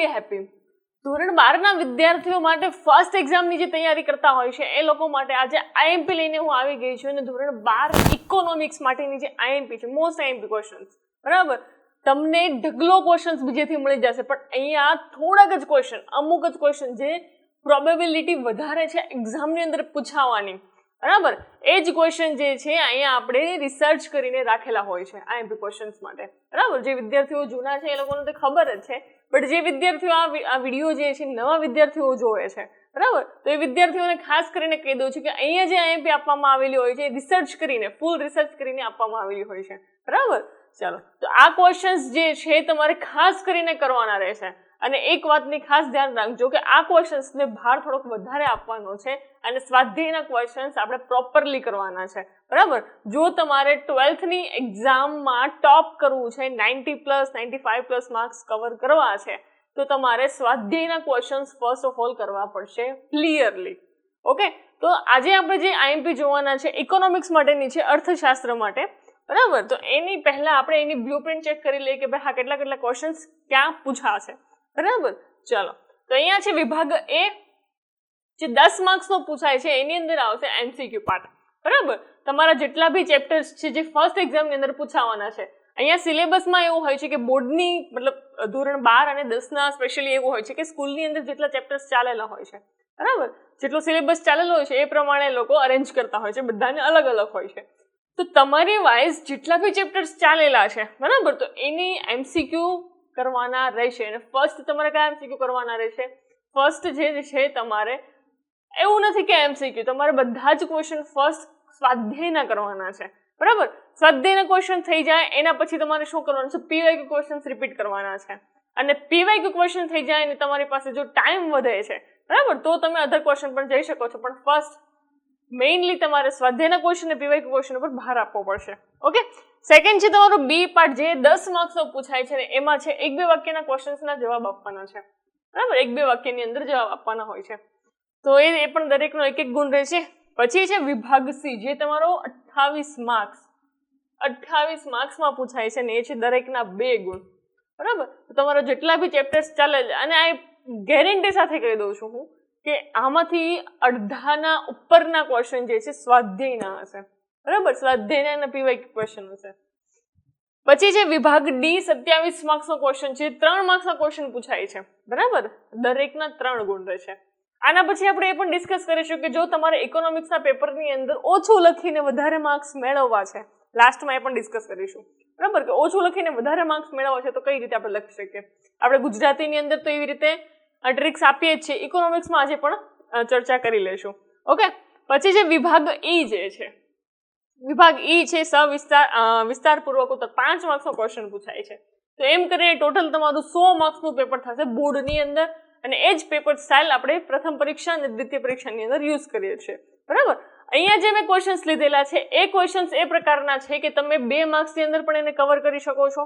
બી happy ધોરણ બારના વિદ્યાર્થીઓ માટે ફર્સ્ટ એક્ઝામની જે તૈયારી કરતા હોય છે, એ લોકો માટે આજે આઈએમપી લઈને હું આવી ગઈ છું અને ધોરણ બાર ઇકોનોમિક્સ માટેની જે આઈએમપી છે મોસ્ટ આઈએમપી ક્વેશ્ચન્સ બરાબર? તમને ઢગલો ક્વેશ્ચન્સ બીજેથી મળી જશે, પણ અહીંયા થોડાક જ ક્વેશ્ચન અમુક જ ક્વેશ્ચન જે પ્રોબેબિલિટી વધારે છે એક્ઝામની અંદર પૂછાવાની. બરાબર? એ જ ક્વેશ્ચન જે છે, અહીંયા આપણે રિસર્ચ કરીને રાખેલા હોય છે, આઈએમપી ક્વેશ્ચન્સ માટે. બરાબર? જે વિદ્યાર્થીઓ જૂના છે, એ લોકોને તો ખબર જ છે. બટ જે વિદ્યાર્થીઓ આ વીડિયો જે છે, નવા વિદ્યાર્થીઓ જોવે છે. બરાબર? તો એ વિદ્યાર્થીઓને ખાસ કરીને કહી દઉં છું કે અહીંયા જે આઈએમપી આપવામાં આવેલી હોય છે, એ રિસર્ચ કરીને ફૂલ રિસર્ચ કરીને આપવામાં આવેલી હોય છે. બરાબર? ચાલો. તો આ ક્વેશ્ચન્સ જે છે, તમારે ખાસ કરીને કરવાના રહેશે. અને એક વાતની ખાસ ધ્યાન રાખજો કે આ ક્વેશ્ચન્સને ભાર થોડોક વધારે આપવાનો છે અને સ્વાધ્યાયના ક્વેશ્ચન્સ આપણે પ્રોપરલી કરવાના છે. બરાબર? જો તમારે ટ્વેલ્થની એક્ઝામમાં ટોપ કરવું છે ninety plus ninety five plus marks cover કરવા છે, તો તમારે સ્વાધ્યાયના ક્વેશ્ચન્સ ફર્સ્ટ ઓફ ઓલ કરવા પડશે ક્લિયરલી ઓકે? તો આજે આપણે જે આઈએમપી જોવાના છે ઇકોનોમિક્સ માટેની છે, અર્થશાસ્ત્ર માટે. બરાબર? તો એની પહેલાં આપણે એની બ્લુપ્રિન્ટ ચેક કરી લઈએ કે ભાઈ હા કેટલા કેટલા ક્વેશ્ચન્સ ક્યાં પૂછાશે. બરાબર? ચાલો. તો અહીંયા છે વિભાગ એ, જે દસ માર્ક્સનો પૂછાય છે, એની અંદર આવશે એમસીક્યુ પાર્ટ બરાબર? તમારા જેટલા બી ચેપ્ટર્સ છે, જે ફર્સ્ટ એક્ઝામની અંદર પૂછાવાના છે, અહીંયા સિલેબસમાં એવું હોય છે કે બોર્ડની, મતલબ, ધોરણ બાર અને દસના સ્પેશિયલી એવું હોય છે કે સ્કૂલની અંદર જેટલા ચેપ્ટર્સ ચાલેલા હોય છે. બરાબર? જેટલો સિલેબસ ચાલેલો હોય છે, એ પ્રમાણે લોકો અરેન્જ કરતા હોય છે, બધાને અલગ અલગ હોય છે. તો તમારી વાઇઝ જેટલા બી ચેપ્ટર્સ ચાલેલા છે, બરાબર? તો એની એમસીક્યુ કરવાના રહેશે અને ફર્સ્ટ તમારે કયા એમસીક્યુ કરવાના રહેશે? ફર્સ્ટ જે છે તમારે, એવું નથી કે એમસીક્યુ તમારે બધા જ ક્વેશ્ચન ફર્સ્ટ સ્વાધ્યાયના કરવાના છે. બરાબર? સ્વાધ્યાયના ક્વેશ્ચન થઈ જાય, એના પછી તમારે શું કરવાનું છે? પીવાય ક્વેશ્ચન્સ રિપીટ કરવાના છે. અને પીવાય ક્વેશ્ચન થઈ જાય અને તમારી પાસે જો ટાઈમ વધે છે, બરાબર? તો તમે અધર ક્વેશ્ચન પણ જઈ શકો છો. પણ ફર્સ્ટ મેઇનલી તમારે સ્વાધ્યાયના ક્વેશ્ચન અને પીવાય ક્વેશ્ચન ઉપર ભાર આપવો પડશે. ઓકે સેકન્ડ છે તમારું બી પાર્ટ જે દસ માર્ક્સનો પૂછાય છે ને એમાં છે એક બે વાક્યના ક્વેશ્ચન્સના જવાબ આપવાના છે. બરાબર? એક બે વાક્યની અંદર જવાબ આપવાના હોય છે. તો એ એ પણ દરેકનો એક એક ગુણ રહેશે. પછી છે વિભાગ સી જે તમારો અઠ્ઠાવીસ માર્ક્સ અઠ્ઠાવીસ માર્ક્સમાં પૂછાય છે ને એ છે દરેકના બે ગુણ. બરાબર? તમારા જેટલા બી ચેપ્ટર્સ ચાલે છે, અને આ ગેરંટી સાથે કહી દઉં છું હું કે આમાંથી અડધાના ઉપરના ક્વેશ્ચન જે છે સ્વાધ્યાયના હશે. બરાબર? સ્વાધ્યાયના અને પીવાય ક્વેશ્ચન હશે. પછી છે વિભાગ ડી સત્યાવીસ માર્ક્સનો ક્વેશ્ચન છે, ત્રણ માર્ક્સના ક્વેશ્ચન પૂછાય છે. બરાબર? દરેકના ત્રણ ગુણ રહેશે આના પછી આપણે એ પણ ડિસ્કસ કરીશું કે જો તમારે ઇકોનોમિક્સના પેપરની અંદર ઓછું લખીને વધારે માર્ક્સ મેળવવા છે લાસ્ટમાં એ પણ ડિસ્કસ કરીશું. બરાબર? કે ઓછું લખીને વધારે માર્ક્સ મેળવવા છે તો કઈ રીતે આપણે લખી શકીએ? આપણે ગુજરાતીની અંદર તો એવી રીતે ટ્રિક્સ આપીએ જ છીએ. ઇકોનોમિક્સમાં આજે પણ ચર્ચા કરી લઈશું. ઓકે પછી જે વિભાગ ઈ જે છે. વિભાગ ઈ છે, સ વિસ્તાર વિસ્તારપૂર્વક ઉત્તર. પાંચ માર્ક્સનો ક્વેશ્ચન પૂછાય છે. તો એમ કરીને ટોટલ તમારું સો માર્ક્સનું પેપર થશે બોર્ડની અંદર અને એ જ પેપર સ્ટાઇલ આપણે પ્રથમ પરીક્ષા અને દ્વિતીય પરીક્ષાની અંદર યુઝ કરીએ છીએ. બરાબર? અહીંયા જે મેં ક્વેશ્ચન્સ લીધેલા છે, એ ક્વેશ્ચન્સ એ પ્રકારના છે કે તમે બે માર્ક્સની અંદર પણ એને કવર કરી શકો છો,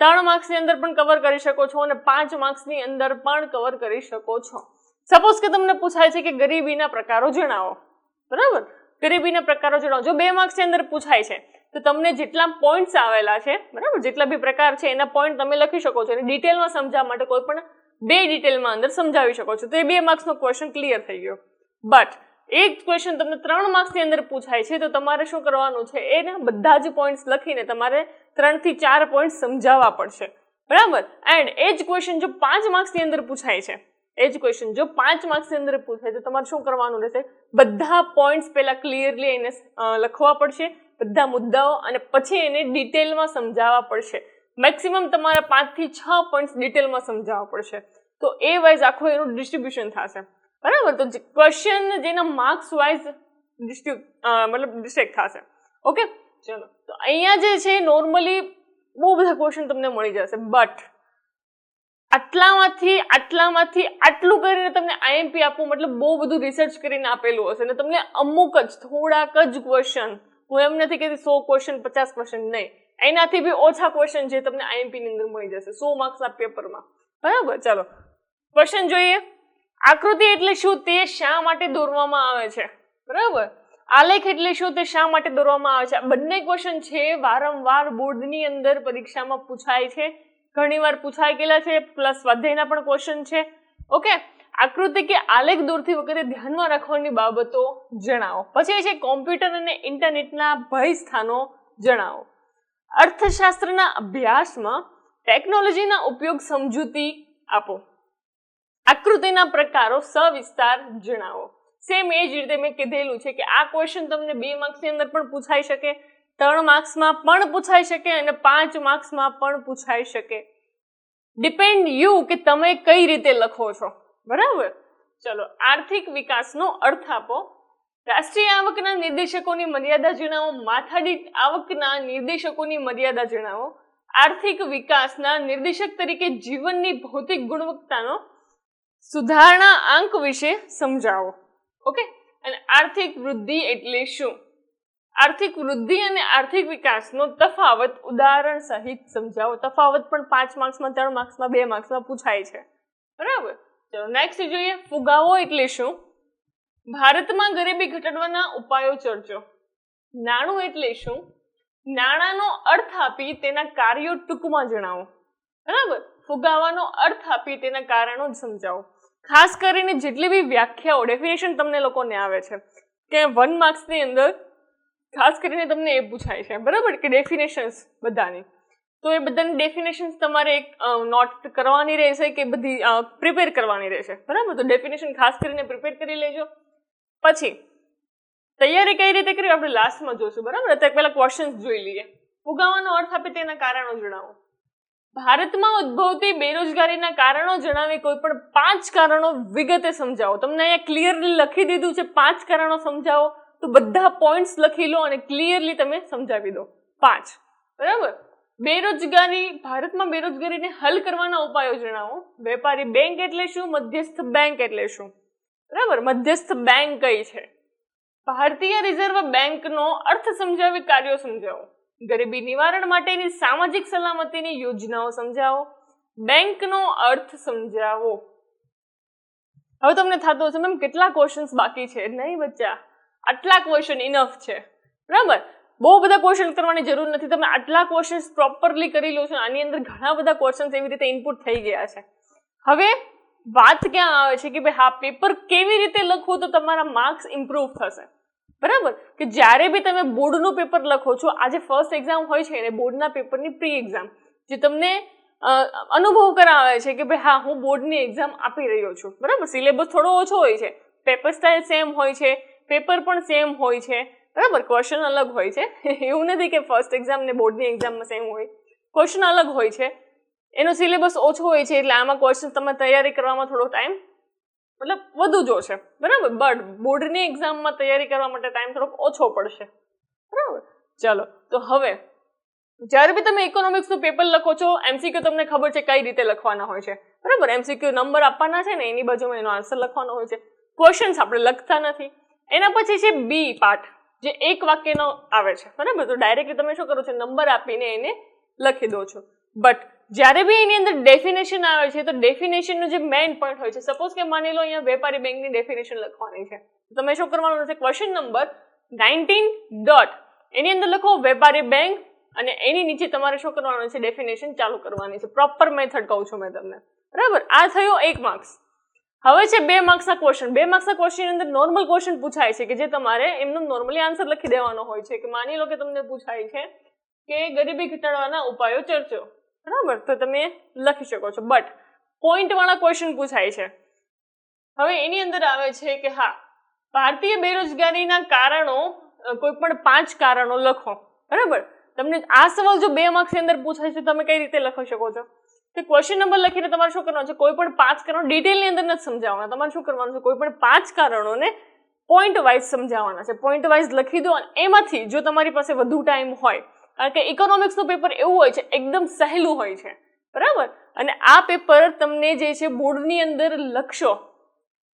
ત્રણ માર્ક્સની અંદર પણ કવર કરી શકો છો અને પાંચ માર્ક્સની અંદર પણ કવર કરી શકો છો. સપોઝ કે તમને પૂછાય છે કે ગરીબીના પ્રકારો જણાવો. બરાબર? ગરીબીના પ્રકારો જણાવો જો બે માર્ક્સની અંદર પૂછાય છે, તો તમને જેટલા પોઈન્ટ્સ આવેલા છે, બરાબર? જેટલા બી પ્રકાર છે, એના પોઈન્ટ તમે લખી શકો છો. અને ડિટેલમાં સમજાવવા માટે કોઈ પણ બે ડિટેલમાં અંદર સમજાવી શકો છો. તો એ બે માર્ક્સનો ક્વેશ્ચન ક્લિયર થઈ ગયો. બટ એક ક્વેશ્ચન તમને ત્રણ માર્ક્સની અંદર પૂછાય છે, તો તમારે શું કરવાનું છે? એના બધા જ પોઈન્ટ્સ લખીને તમારે ત્રણથી ચાર પોઈન્ટ સમજાવવા પડશે. બરાબર? એન્ડ એ જ ક્વેશ્ચન જો પાંચ માર્ક્સની અંદર પૂછાય છે એ જ ક્વેશ્ચન જો પાંચ માર્ક્સની અંદર પૂછાય તો તમારે શું કરવાનું રહેશે? બધા પોઈન્ટ્સ પહેલાં ક્લિયરલી એને લખવા પડશે, બધા મુદ્દાઓ અને પછી એને ડિટેલમાં સમજાવવા પડશે. મેક્સિમમ તમારા પાંચથી છ પોઈન્ટ્સ ડિટેલમાં સમજાવવા પડશે. તો એ વાઇઝ આખું એનું ડિસ્ટ્રીબ્યુશન થશે. બરાબર? તો ક્વેશ્ચન જેના માર્ક્સ વાઇઝ ડિસ્ટ્રીબ્યુ મતલબ ડિસ્ટ્રેક્ટ થશે. ઓકે ચલો. તો અહીંયા જે છે નોર્મલી બહુ બધા ક્વેશ્ચન તમને મળી જશે. બટ આટલામાંથી આટલામાંથી આટલું કરીને તમને આઈએમપી આપવું? મતલબ બહુ બધું રિસર્ચ કરીને આપેલું હશે. અને તમને અમુક જ, થોડાક જ ક્વેશ્ચન હું એમ નથી કહેતી સો ક્વેશ્ચન પચાસ ક્વેશ્ચન નહીં. એનાથી બી ઓછા ક્વેશ્ચન જે તમને આઈએમપી ની અંદર મળી જશે. સો માર્ક્સના પેપરમાં બરાબર? ચાલો. ક્વેશ્ચન જોઈએ. આકૃતિ એટલે શું? તે શા માટે દોરવામાં આવે છે? બરાબર? આલેખ એટલે શું? તે શા માટે દોરવામાં આવે છે? બંને ક્વેશ્ચન છે, વારંવાર બોર્ડની અંદર પરીક્ષામાં પૂછાય છે. ઘણીવાર પૂછાઈ ગયેલા છે, પ્લસ સ્વાધ્યાયના પણ ક્વેશ્ચન છે. ઓકે આકૃતિ કે આલેખ દોરતી વખતે ધ્યાનમાં રાખવાની બાબતો જણાવો. પછી છે કોમ્પ્યુટર અને ઇન્ટરનેટના ભય સ્થાનો જણાવો. અર્થશાસ્ત્રના અભ્યાસમાં ટેકનોલોજીના ઉપયોગ સમજૂતી આપો. આકૃતિના પ્રકારો સવિસ્તાર જણાવો. સેમ એ જ રીતે મેં કીધેલું છે કે આ ક્વેશ્ચન તમને બે માર્ક્સની અંદર પણ પૂછાઈ શકે. ત્રણ માર્ક્સમાં પણ પૂછાઈ શકે અને પાંચ માર્ક્સમાં પણ પૂછાઈ શકે. ડિપેન્ડ યુ કે તમે કઈ રીતે લખો છો. બરાબર? ચલો, આર્થિક વિકાસનો અર્થ આપો. રાષ્ટ્રીય આવકના નિર્દેશકોની મર્યાદા જણાવો, માથાદીઠ આવકના નિર્દેશકોની મર્યાદા જણાવો. આર્થિક વિકાસના નિર્દેશક તરીકે જીવનની ભૌતિક ગુણવત્તાનો સુધારણા આંક વિશે સમજાવો. ઓકે? અને આર્થિક વૃદ્ધિ એટલે શું? આર્થિક વૃદ્ધિ અને આર્થિક વિકાસનો તફાવત ઉદાહરણ સહિત સમજાવો. તફાવત પણ પાંચ માર્ક્સમાં, ત્રણ માર્ક્સમાં, બે માર્ક્સમાં પૂછાય છે. બરાબર? ચલો નેક્સ્ટ જોઈએ. ફુગાવો એટલે શું? ભારતમાં ગરીબી ઘટાડવાના ઉપાયો ચર્ચો. નાણું એટલે શું? નાણાંનો અર્થ આપી તેના કાર્યો ટૂંકમાં જણાવો. બરાબર? ફુગાવાનો અર્થ આપી તેના કારણો સમજાવો. ખાસ કરીને જેટલી બી વ્યાખ્યાઓ ડેફિનેશન તમને લોકોને આવે છે. કે વન માર્ક્સની અંદર ખાસ કરીને તમને એ પૂછાય છે, બરાબર? કે ડેફિનેશન્સ બધાની. તો એ બધાની ડેફિનેશન્સ તમારે એક નોટ કરવાની રહેશે કે બધી પ્રિપેર કરવાની રહેશે. બરાબર? તો ડેફિનેશન ખાસ કરીને પ્રિપેર કરી લેજો. પછી, તૈયારી કઈ રીતે કરવી? આપણે લાસ્ટમાં જોશું, બરાબર? અત્યારે પહેલાં ક્વેશ્ચન્સ જોઈ લઈએ. ફુગાવાનો અર્થ આપે તેના કારણો જણાવો. ભારતમાં ઉદ્ભવતી બેરોજગારીના કારણો જણાવી કોઈ પણ પાંચ કારણો વિગતે સમજાવો. તમને અહીંયા ક્લિયરલી લખી દીધું છે, પાંચ કારણો સમજાવો. તો બધા પોઈન્ટ્સ લખી લો અને ક્લિયરલી તમે સમજાવી દો. પાંચ. બરાબર? બેરોજગારી, ભારતમાં બેરોજગારીને હલ કરવાના ઉપાયો જણાવો. વેપારી બેંક એટલે શું? મધ્યસ્થ બેંક એટલે શું? બરાબર? મધ્યસ્થ બેંક કઈ છે? ભારતીય રિઝર્વ બેંકનો અર્થ સમજાવી કાર્યો સમજાવો. ગરીબી નિવારણ માટેની સામાજિક સલામતીની યોજનાઓ સમજાવો. બેંકનો અર્થ સમજાવો. હવે તમને થતું હશે, મેમ, કેટલા ક્વેશ્ચન્સ બાકી છે? નહીં બચ્ચા. આટલા ક્વેશ્ચન ઇનફ છે. બરાબર? બહુ બધા ક્વેશ્ચન કરવાની જરૂર નથી. તમે આટલા ક્વેશ્ચન્સ પ્રોપરલી કરી લો છો, આની અંદર ઘણા બધા ક્વેશ્ચન્સ એવી રીતે ઇનપુટ થઈ ગયા છે. હવે વાત ક્યાં આવે છે કે ભાઈ હા પેપર કેવી રીતે લખવું તો તમારા માર્ક્સ ઇમ્પ્રૂવ થશે. બરાબર? કે જ્યારે બી તમે બોર્ડનું પેપર લખો છો, આજે ફર્સ્ટ એક્ઝામ હોય છે ને, બોર્ડના પેપરની પ્રી એક્ઝામ જે તમને અનુભવ કરાવે છે કે ભાઈ હા, હું બોર્ડની એક્ઝામ આપી રહ્યો છું. બરાબર? સિલેબસ થોડો ઓછો હોય છે. પેપર સ્ટાઇલ સેમ હોય છે. પેપર પણ સેમ હોય છે. બરાબર? ક્વેશ્ચન અલગ હોય છે. એવું નથી કે ફર્સ્ટ એક્ઝામ ને બોર્ડની એક્ઝામમાં સેમ હોય. ક્વેશ્ચન અલગ હોય છે. એનો સિલેબસ ઓછો હોય છે, એટલે આમાં ક્વેશ્ચન તમે તૈયારી કરવામાં થોડો ટાઈમ મતલબ વધુ જોશે. બરાબર? બટ બોર્ડની એક્ઝામમાં તૈયારી કરવા માટે ટાઈમ થોડોક ઓછો પડશે. બરાબર? ચાલો, તો હવે, જ્યારે બી તમે ઇકોનોમિક્સનું પેપર લખો છો એમસીક્યુ તમને ખબર છે કઈ રીતે લખવાના હોય છે. બરાબર? એમસીક્યુ નંબર આપવાના છે ને, એની બાજુમાં એનો આન્સર લખવાનો હોય છે. ક્વેશ્ચન્સ આપણે લખતા નથી. એના પછી છે બી પાર્ટ જે એક વાક્યનો આવે છે. બરાબર? તો ડાયરેક્ટલી તમે શું કરો છો? નંબર આપીને એને લખી દો છો. બટ જ્યારે બી એની અંદર ડેફિનેશન આવે છે, તો ડેફિનેશનનો જે મેઇન પોઈન્ટ હોય છે સપોઝ કે માની લો અહીંયા વેપારી બેંકની ડેફિનેશન લખવાની છે. તમે શું કરવાનું છે ક્વેશ્ચન નંબર નાઇન્ટીન ડોટ એની અંદર લખો વેપારી બેંક અને એની નીચે તમારે શું કરવાનું છે? ડેફિનેશન ચાલુ કરવાની છે. પ્રોપર મેથડ કહું છું મેં તમને. બરાબર? આ થયો એક માર્ક્સ હવે છે બે માર્ક્સના ક્વેશ્ચન બે માર્ક્સના ક્વેશ્ચન અંદર નોર્મલ ક્વેશ્ચન પૂછાય છે કે જે તમારે એમનો નોર્મલી આન્સર લખી દેવાનો હોય છે. કે માની લો કે તમને પૂછાય છે કે ગરીબી ઘટાડવાના ઉપાયો ચર્ચો. બરાબર? તો તમે લખી શકો છો. બટ પોઈન્ટવાળા ક્વેશ્ચન પૂછાય છે. હવે એની અંદર આવે છે કે હા, ભારતીય બેરોજગારીના કારણો કોઈ પણ પાંચ કારણો લખો. બરાબર? તમને આ સવાલ જો બે માર્ક્સની અંદર પૂછાય છે તમે કઈ રીતે લખી શકો છો? કે ક્વેશ્ચન નંબર લખીને તમારે શું કરવાનું છે? કોઈ પણ પાંચ કારણો ડિટેલની અંદર નથી સમજાવવાના. તમારે શું કરવાનું છે? કોઈ પણ પાંચ કારણોને પોઈન્ટ વાઇઝ સમજાવવાના છે. પોઈન્ટ વાઇઝ લખી દો અને એમાંથી જો તમારી પાસે વધુ ટાઈમ હોય, કારણ કે ઇકોનોમિક્સનું પેપર એવું હોય છે, એકદમ સહેલું હોય છે. બરાબર? અને આ પેપર તમને જે છે બોર્ડની અંદર લખશો.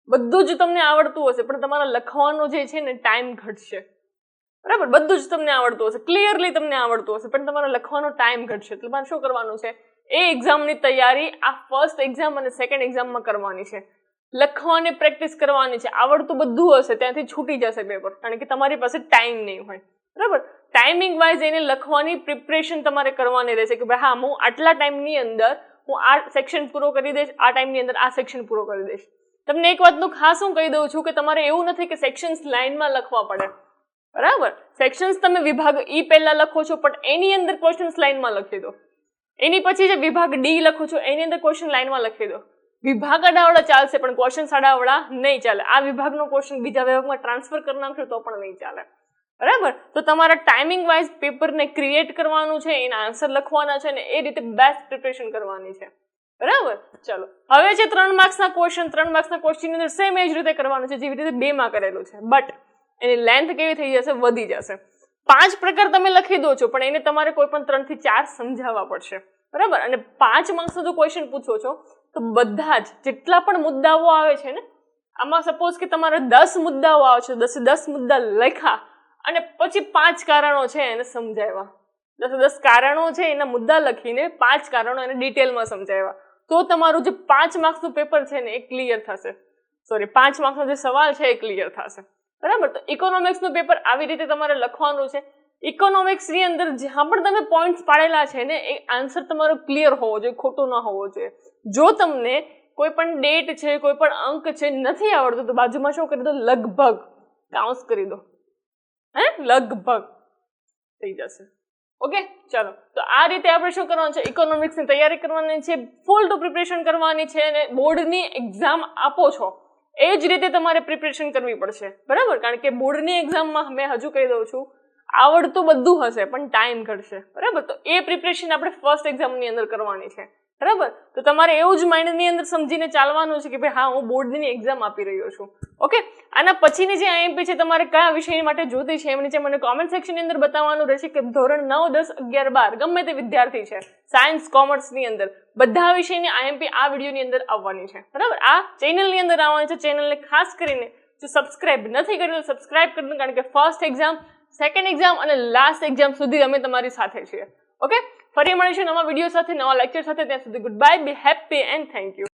બધું જ તમને આવડતું હશે, પણ તમારા લખવાનો જે છે ને ટાઈમ ઘટશે. બરાબર? બધું જ તમને આવડતું હશે. ક્લિયરલી તમને આવડતું હશે, પણ તમારા લખવાનો ટાઈમ ઘટશે. એટલે તમારે શું કરવાનું છે? એ એક્ઝામની તૈયારી, આ ફર્સ્ટ એક્ઝામ અને સેકન્ડ એક્ઝામમાં કરવાની છે. લખવાની પ્રેક્ટિસ કરવાની છે. આવડતું બધું હશે, ત્યાંથી છૂટી જશે પેપર કારણ કે તમારી પાસે ટાઈમ નહીં હોય. બરાબર? ટાઈમિંગ વાઇઝ એને લખવાની પ્રિપરેશન તમારે કરવાની રહેશે કે ભાઈ હા, હું આટલા ટાઈમની અંદર, હું આ સેક્શન પૂરો કરી દઈશ, આ ટાઈમની અંદર આ સેક્શન પૂરો કરી દઈશ. તમને એક વાતનું ખાસ હું કહી દઉં છું કે તમારે એવું નથી કે સેક્શન્સ લાઇનમાં લખવા પડે. બરાબર? સેક્શન્સ તમે વિભાગ ઈ પહેલાં લખો છો, પણ એની અંદર ક્વેશ્ચન્સ લાઇનમાં લખી દો. એની પછી જે વિભાગ ડી લખો છો, એની અંદર ક્વેશ્ચન લાઇનમાં લખી દો. વિભાગ અડાવડા ચાલશે, પણ ક્વેશ્ચન આડાવડા નહીં ચાલે. આ વિભાગનો ક્વેશ્ચન બીજા વિભાગમાં ટ્રાન્સફર કરી નાખશો તો પણ નહીં ચાલે. બરાબર? તો તમારા ટાઈમિંગ વાઇઝ પેપરને ક્રિએટ કરવાનું છે, એના આન્સર લખવાના છે ને એ રીતે બેસ્ટ પ્રિપરેશન કરવાની છે. બરાબર? ચલો. હવે છે ત્રણ માર્ક્સના ક્વેશ્ચન ત્રણ માર્ક્સના ક્વેશ્ચનની અંદર સેમ એ જ રીતે કરવાનું છે, જેવી રીતે બેમાં કરેલું છે. બટ એની લેન્થ કેવી થઈ જશે? વધી જશે. પાંચ પ્રકાર તમે લખી દો છો, પણ એને તમારે કોઈ પણ ત્રણથી ચાર સમજાવવા પડશે. બરાબર? અને પાંચ માર્ક્સનો જો ક્વેશ્ચન પૂછો છો, તો બધા જ જેટલા પણ મુદ્દાઓ આવે છે ને, આમાં સપોઝ કે તમારે દસ મુદ્દાઓ આવે છે, દસે દસ મુદ્દા લખ્યા, અને પછી પાંચ કારણો છે એને સમજાવ્યા. દસે દસ કારણો છે એના મુદ્દા લખીને પાંચ કારણો એને ડિટેલમાં સમજાવ્યા. તો તમારું જે પાંચ માર્ક્સનું પેપર છે ને, એ ક્લિયર થશે. સોરી પાંચ માર્ક્સનો જે સવાલ છે, એ ક્લિયર થશે. બરાબર? તો ઇકોનોમિક્સનું પેપર આવી રીતે તમારે લખવાનું છે. ઇકોનોમિક્સની અંદર જ્યાં પણ તમે પોઈન્ટ્સ પાડેલા છે ને, એ આન્સર તમારો ક્લિયર હોવો જોઈએ, ખોટો ન હોવો જોઈએ. જો તમને કોઈ પણ ડેટ છે, કોઈ પણ અંક છે, નથી આવડતું, તો બાજુમાં શું કરી દો? લગભગ કાઉન્સ કરી દો. હે? લગભગ થઈ જશે. ઓકે ચાલો. તો આ રીતે આપણે શું કરવાનું છે? ઇકોનોમિક્સની તૈયારી કરવાની છે ફૂલ ટુ પ્રિપરેશન કરવાની છે અને બોર્ડની એક્ઝામ આપો છો. એ જ રીતે તમારે પ્રિપરેશન કરવી પડશે. બરાબર? કારણ કે બોર્ડની એક્ઝામમાં મેં હજુ કહી દઉં છું, આવડતું બધું હશે, પણ ટાઈમ ઘટશે. બરાબર? તો એ પ્રિપરેશન આપણે ફર્સ્ટ એક્ઝામની અંદર કરવાની છે. બરાબર? તો તમારે એવું જ માઇન્ડની અંદર સમજીને ચાલવાનું છે કે ભાઈ, હા, હું બોર્ડની એક્ઝામ આપી રહ્યો છું. ઓકે આના પછીની જે આઈએમપી છે, તમારે કયા વિષય માટે જોતી છે એમ નીચે મને કોમેન્ટ સેક્શનની અંદર બતાવવાનું રહેશે કે ધોરણ નવ, દસ, અગિયાર, બાર, ગમે તે વિદ્યાર્થી છે સાયન્સ કોમર્સની અંદર, બધા વિષયની આઈએમપી આ વિડીયોની અંદર આવવાની છે. બરાબર? આ ચેનલની અંદર આવવાની છે. ચેનલને ખાસ કરીને જો સબસ્ક્રાઇબ નથી કર્યું, તો સબસ્ક્રાઇબ કરી કારણ કે ફર્સ્ટ એક્ઝામ સેકન્ડ એક્ઝામ અને લાસ્ટ એક્ઝામ સુધી અમે તમારી સાથે છીએ. ઓકે ફરી મળીશું નવા વીડિયો સાથે, નવા લેક્ચર સાથે. ત્યાં સુધી good bye be happy and thank you